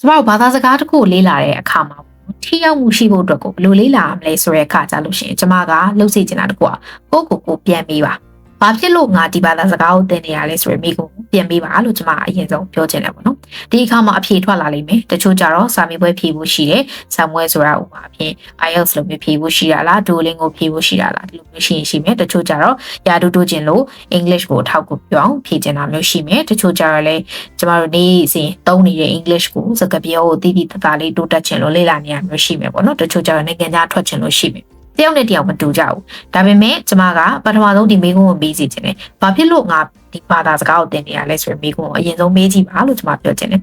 ကျမတို့ဘာသာစကားတစ်ခုကိုလေ့လာတဲ့အခါမှာထိရောက်မှုရှိဖို့အတွက်ကိုဘယ်လိုလေ့လာရမလဲဆိုတဲ့အခါကြလို့ရှိရင်ကျမကလှုပ်စီချင်တာတကူอ่ะကိုယ့်ကိုယ်ကိုပြန်ပြီးပါဘာဖြစ်လို့ငါဒီဘာသာစကားကိုသင်နေရလဲဆိုရင်မိကို ပြန်ပြီးပါလို့ကျမအရင်ဆုံးပြောချင်တယ်ပေါ့နော်ဒီအခါမှာအဖြေထွက်လာလိမ့်မယ်တချို့ကြတော့စာမေးပွဲဖြေဖို့ရှိတယ်ဆမ်ဝဲဆိုတာဥပမာဖြင့် IELTS လိုမျိုးဖြေဖို့ရှိတာလား Duolingo ဖြေဖို့ရှိတာလားဒီလိုမျိုးရှိရင်ရှိမယ်တချို့ကြတော့ယာတူတိုးခြင်းလို့ English ကိုအထောက်အကူပြောင်းဖြေချင်တာမျိုးရှိမယ်တချို့ကြတော့လည်းကျမတို့နေ့စဉ်သုံးနေတဲ့ English ကိုစကားပြောကိုတည်တည်တသားလေးတိုးတက်ခြင်းလို့လေ့လာနေရမျိုးရှိမယ်ပေါ့နော်တချို့ကြတော့နိုင်ငံခြားထွက်ခြင်းလို့ရှိမယ် တယောက်နဲ့တယောက်မတူကြဘူးဒါပေမဲ့ကျမကပထမဆုံးဒီမေးခွန်းကိုမေးစီခြင်းတယ်ဘာဖြစ်လို့ငါဒီဘာသာစကားကိုသင်နေရလဲဆိုရင်မေးခွန်းကိုအရင်ဆုံးမေးကြည့်ပါလို့ကျမပြောခြင်းတယ်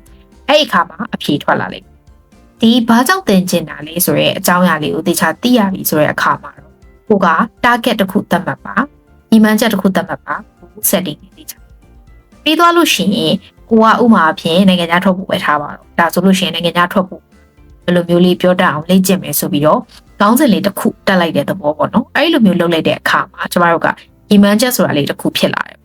အဲ့ဒီအခါမှာအဖြေထွက်လာလိမ့်ဒီဘာကြောင့်သင်ချင်တာလဲဆိုရဲအကြောင်းအရာလေးကိုသေချာသိရပြီဆိုရဲအခါမှာတော့ကိုက target တစ်ခုသတ်မှတ်ပါညီမှန်းချက်တစ်ခုသတ်မှတ်ပါ setting လေးသေချာပြီးသွားလို့ရှိရင်ကိုကဥမာအဖြစ်နိုင်ငံခြားထွက်ဖို့ပဲထားပါတော့ဒါဆိုလို့ရှိရင်နိုင်ငံခြားထွက်ဖို့ဘယ်လိုမျိုးလေးပြောတတ်အောင်လေ့ကျင့်မယ်ဆိုပြီးတော့ ကောင်းစဉ်လေးတစ်ခုတက်လိုက်တဲ့သဘောပေါ့နော်အဲ့လိုမျိုးလုပ်လိုက်တဲ့အခါမှာကျမတို့က iman ချက်ဆိုတာလေးတစ်ခုဖြစ်လာတယ်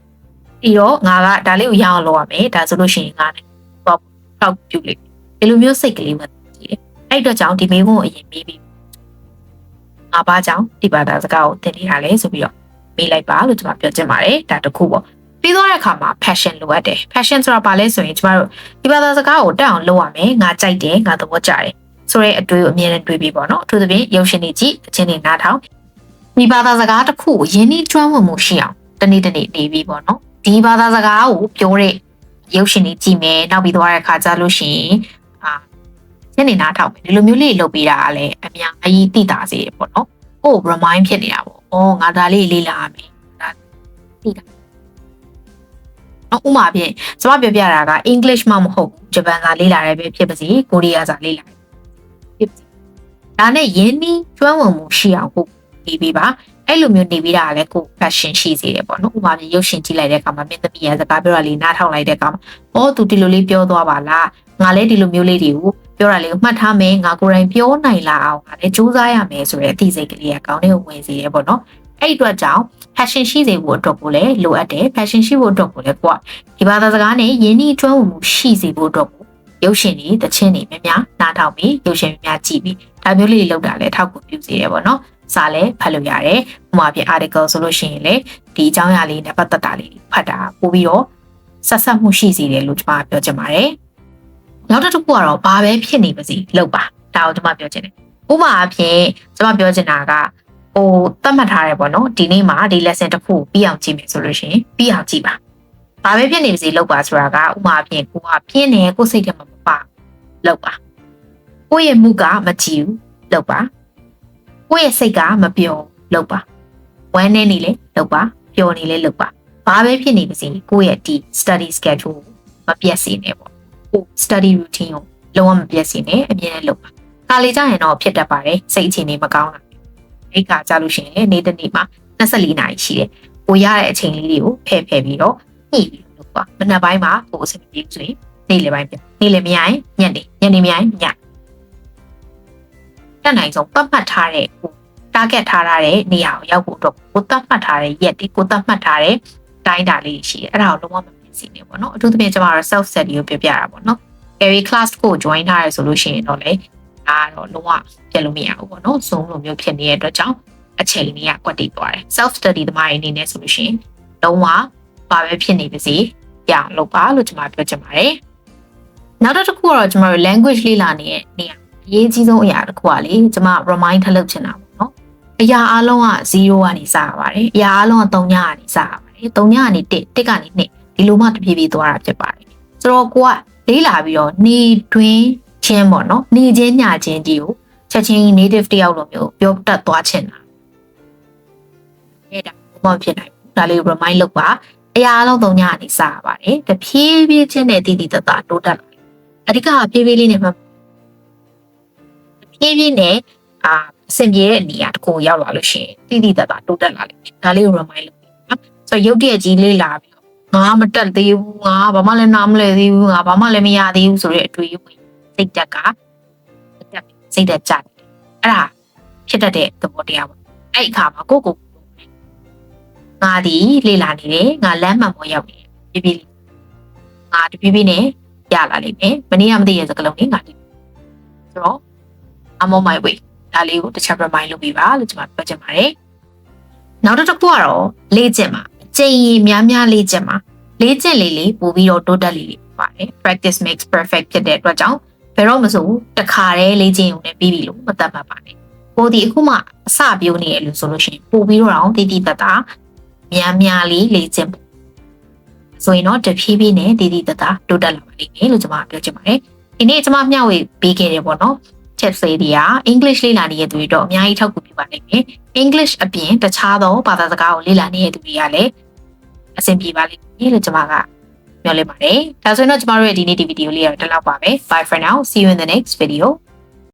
ပြီးတော့ငါကဒါလေးကိုရအောင်လုပ်ရမယ်ဒါဆိုလို့ရှိရင်ငါနဲ့တော့တောက်ပြုတ်လိုက်ဒီလိုမျိုးစိတ်ကလေးဝင်ကြည့်တယ်အဲ့အတွက်ကြောင့်ဒီမေးခွန်းကိုအရင်မေးပြီးငါဘာကြောင့်ဒီဘာသာစကားကိုသင်နေတာလဲဆိုပြီးတော့မေးလိုက်ပါလို့ကျွန်မပြောချင်ပါတယ်ဒါတစ်ခုပေါ့ပြီးတော့တဲ့အခါမှာ passion လိုအပ်တယ် passion ဆိုတာဘာလဲဆိုရင်ကျမတို့ဒီဘာသာစကားကိုတက်အောင်လုပ်ရမယ်ငါကြိုက်တယ်ငါသဘောကျတယ် ဆိုတဲ့အတွေ့ကိုအမြင်နဲ့တွေ့ပြီးပေါ့နော်အထူးသဖြင့်ရုပ်ရှင်တွေကြည့်အချင်းတွေနားထောင်ဒီဘာသာစကားတစ်ခုကိုယဉ်ဤကျွမ်းဝင်မှုရှိအောင်တနေ့တနေ့နေပြီးပေါ့နော်ဒီဘာသာစကားကိုပြောတဲ့ရုပ်ရှင်တွေကြည့်မယ်နောက်ပြီးသွားတဲ့အခါကျလို့ရှိရင်အာညနေနားထောင်မယ်ဒီလိုမျိုးလေးလုပ်ပေးတာကလည်းအများကြီးသိတာစေပေါ့နော်ကိုယ် remind ဖြစ်နေတာပေါ့ဩငါဒါလေးလေးလာရမယ်ဒါသိတာနော်ဥမာဖြင့်ကျွန်မပြောပြတာက English မှမဟုတ်ဘူးဂျပန်စာလေးလာတယ်ပဲဖြစ်ပါစေကိုရီးယားစာလေးလာတယ်ဖြစ်ပါစေ ဒါနဲ့ယင်းနီးကျွမ်းဝင်မှုရှိအောင်ကိုနေပြီးပါအဲ့လိုမျိုးနေပြီးတာကလည်းကို passion ရှိစေတယ်ပေါ့နော်ဥပမာပြရုပ်ရှင်ကြည့်လိုက်တဲ့အခါမှာမင်းသမီးရဲ့စကားပြောတာလေးနားထောင်လိုက်တဲ့အခါမှာအော်သူဒီလိုလေးပြောသွားပါလားငါလည်းဒီလိုမျိုးလေးတွေကိုပြောတာလေးကိုမှတ်ထားမယ်ငါကိုယ်တိုင်ပြောနိုင်လာအောင်ငါလည်းစူးစမ်းရမယ်ဆိုတဲ့အသိစိတ်ကလေးကကောင်းတဲ့ကိုဝင်စေတယ်ပေါ့နော်အဲ့အတွက်ကြောင့် passion ရှိစေဖို့အတွက်ကိုလည်းလိုအပ်တယ် passion ရှိဖို့အတွက်ကိုလည်းကိုကဒီဘာသာစကားနဲ့ယဉ်ဤကျွမ်းဝင်မှုရှိစေဖို့အတွက်ကို ရုပ်ရှင်တွေတခြင်းတွေများများနားထောင်ပြီးရုပ်ရှင်များများကြည့်ပြီးဒါမျိုးလေးတွေလောက်တာလည်းထောက်ကူပြုစေတယ်ပေါ့နော်စာလည်းဖတ်လို့ရတယ်။ဥပမာပြ article ဆိုလို့ရှိရင်လေဒီအကြောင်းအရာလေးနဲ့ပတ်သက်တာလေးဖတ်တာပို့ပြီးတော့ဆက်ဆက်မှုရှိစေတယ်လို့ကျွန်မပြောချင်ပါတယ်။နောက်တစ်ခုကတော့ဘာပဲဖြစ်နေပါစေလောက်ပါဒါကိုကျွန်မပြောချင်တယ်။ဥပမာအဖြစ်ကျွန်မပြောချင်တာကဟိုသတ်မှတ်ထားတယ်ပေါ့နော်ဒီနေ့မှာဒီ lesson တစ်ခုပြီးအောင်ကြည့်မယ်ဆိုလို့ရှိရင်ပြီးအောင်ကြည့်ပါ။ ဘာပဲဖြစ်နေပါစေလောက်ပါဆိုတာကဥပမာအဖြစ်ကိုကပြင်းနေကိုယ်စိတ်ထဲမှာမပါလောက်ပါ။ကိုယ့်ရဲ့မှုကမကြည့်ဘူးလောက်ပါ။ကိုယ့်ရဲ့စိတ်ကမပျော်လောက်ပါဝမ်းနေနေလေလောက်ပါပျော်နေလေလောက်ပါဘာပဲဖြစ်နေပါစေကိုယ့်ရဲ့ဒီ study schedule မပြတ်စေနဲ့ပေါ့ကို study routine ကိုလုံးဝမပြတ်စေနဲ့အမြဲတမ်းလုပ်ပါခါလေကြရင်တော့ဖြစ်တတ်ပါတယ်စိတ်အခြေအနေမကောင်းတာအဲ့ကကြလို့ရှိရင်နေ့တစ်နေ့မှာ24နာရီရှိတယ်ကိုရတဲ့အချိန်လေးတွေကိုဖယ်ဖယ်ပြီးတော့ ညှိပြီးလုပ်ပါမနက်ပိုင်းမှာကိုအဆင်ပြေဆိုရင်နေ့လယ်ပိုင်းပြန်နေ့လယ်မရရင်ညနေညနေမရရင်ညတက်နိုင်ဆုံးပတ်မှတ်ထားတဲ့ကို target ထားရတဲ့နေရာကိုရောက်ဖို့အတွက်ကိုသတ်မှတ်ထားတဲ့ရက်တွေကိုသတ်မှတ်ထားတဲ့တိုင်းတာလေးရှိတယ်အဲ့ဒါကိုလုံးဝမဖြစ်စီနေပေါ့နော်အထူးသဖြင့်ကျွန်မတို့ self study ကိုပြောပြတာပေါ့နော် carry class ကို join ထားရဆိုလို့ရှိရင်တော့လေဒါတော့လုံးဝပြတ်လို့မရဘူးပေါ့နော် zoom လိုမျိုးဖြစ်နေတဲ့အတွက်ကြောင့်အချိန်လေးကကွက်တိသွားတယ် self study သမားတွေအနေနဲ့ဆိုလို့ရှိရင်လုံးဝ ဘာပဲဖြစ်နေပါစေရအောင်လုပ်ပါလို့ကျွန်မပြောချင်ပါတယ်နောက်တစ်ခုကတော့ကျွန်တော်တို့ language လေ့လာနေတဲ့နေရာအရေးကြီးဆုံးအရာတစ်ခုကလေကျွန်မ remind ထလုပ်ချင်တာပေါ့နော်အရာအလုံးက0ကနေစရပါတယ်အရာအလုံးက3ညကနေစရပါတယ်3ညကနေ1 1ကနေ2ဒီလိုမှတဖြည်းဖြည်းသွားတာဖြစ်ပါတယ်ဆိုတော့ကိုကလေးလာပြီးတော့နေတွင်းချင်းပေါ့နော်နေချင်းညချင်းကြီးကိုချက်ချင်း native တယောက်လိုမျိုးပြောတတ်သွားချင်တာအဲ့ဒါဘာဖြစ်နိုင်ဘူးဒါလေး remind လုပ်ပါ အရာအလုံး3ညကနေစရပါတယ်တဖြည်းဖြည်းချင်းနဲ့တည်တည်တတ်တာတိုးတက်လာအဓိကဖြည်းဖြည်းလေးနဲ့မှဖြည်းဖြည်းနဲ့အာအဆင်ပြေတဲ့နေရာတစ်ခုရောက်လာလို့ရှိရင်တိတိတတ်တာတိုးတက်လာလိမ့်မယ်ဒါလေးကို remind လုပ်ပြီးနော်ဆိုတော့ရုပ်တရက်ကြီးလေးလာပြီးငါမတက်သေးဘူးငါဘာမှလည်းနားမလဲသေးဘူးငါဘာမှလည်းမရသေးဘူးဆိုတဲ့အတွေ့အကြုံစိတ်တက်ကတက်စိတ်တက်ကြတယ်အဲ့ဒါဖြစ်တတ်တဲ့သဘောတရားပေါ့အဲ့အခါမှာကိုကို ငါဒီလေ့လာနေတယ်ငါလမ်းမှန်ပေါ်ရောက်နေပြီပြီငါတပြပြနဲ့ရလာလိမ့်မယ်မနေ့ကမသိရစကလုံးလေးငါဒီဆိုတော့ I'm on my way ဒါလေးကိုတစ်ချက် remind လုပ်ပေးပါလို့ကျွန်မပြောချင်ပါတယ်နောက်တစ်ခုကတော့လေ့ကျင့်ပါအချိန်ရင်များများလေ့ကျင့်ပါလေ့ကျင့်လေးလေးပို့ပြီးတော့တိုးတက်လေးလေးပါတယ် practice makes perfect ဖြစ်တဲ့အတွက်ကြောင့်ဘယ်တော့မဆိုတခါတည်းလေ့ကျင့်ုံနဲ့ပြီးပြီလို့မသတ်မှတ်ပါနဲ့ကိုဒီအခုမှအစပြောနေရလို့ဆိုလို့ရှိရင်ပို့ပြီးတော့အောင်တည်တည်တတ်တာ များများလေးလေ့ကျင့်ဆိုရင်တော့တဖြည်းဖြည်းနဲ့တည်တည်တတ်တာတိုးတက်လာပါလိမ့်မယ်လို့ကျွန်မပြောချင်ပါတယ်ဒီနေ့ကျွန်မမျှဝေပေးခဲ့တယ်ပေါ့နော် tips လေးတွေက English လေ့လာနေတဲ့သူတွေတော့အများကြီးထောက်ကူပြုပါနိုင်မယ် English အပြင်တခြားသောဘာသာစကားကိုလေ့လာနေတဲ့သူတွေကလည်းအဆင်ပြေပါလိမ့်မယ်လို့ကျွန်မကပြောလိုက်ပါတယ်ဒါဆိုရင်တော့ကျွန်တော်တို့ရဲ့ဒီနေ့ဒီဗီဒီယိုလေးကတော့ဒီလောက်ပါပဲ bye for now see you in the next video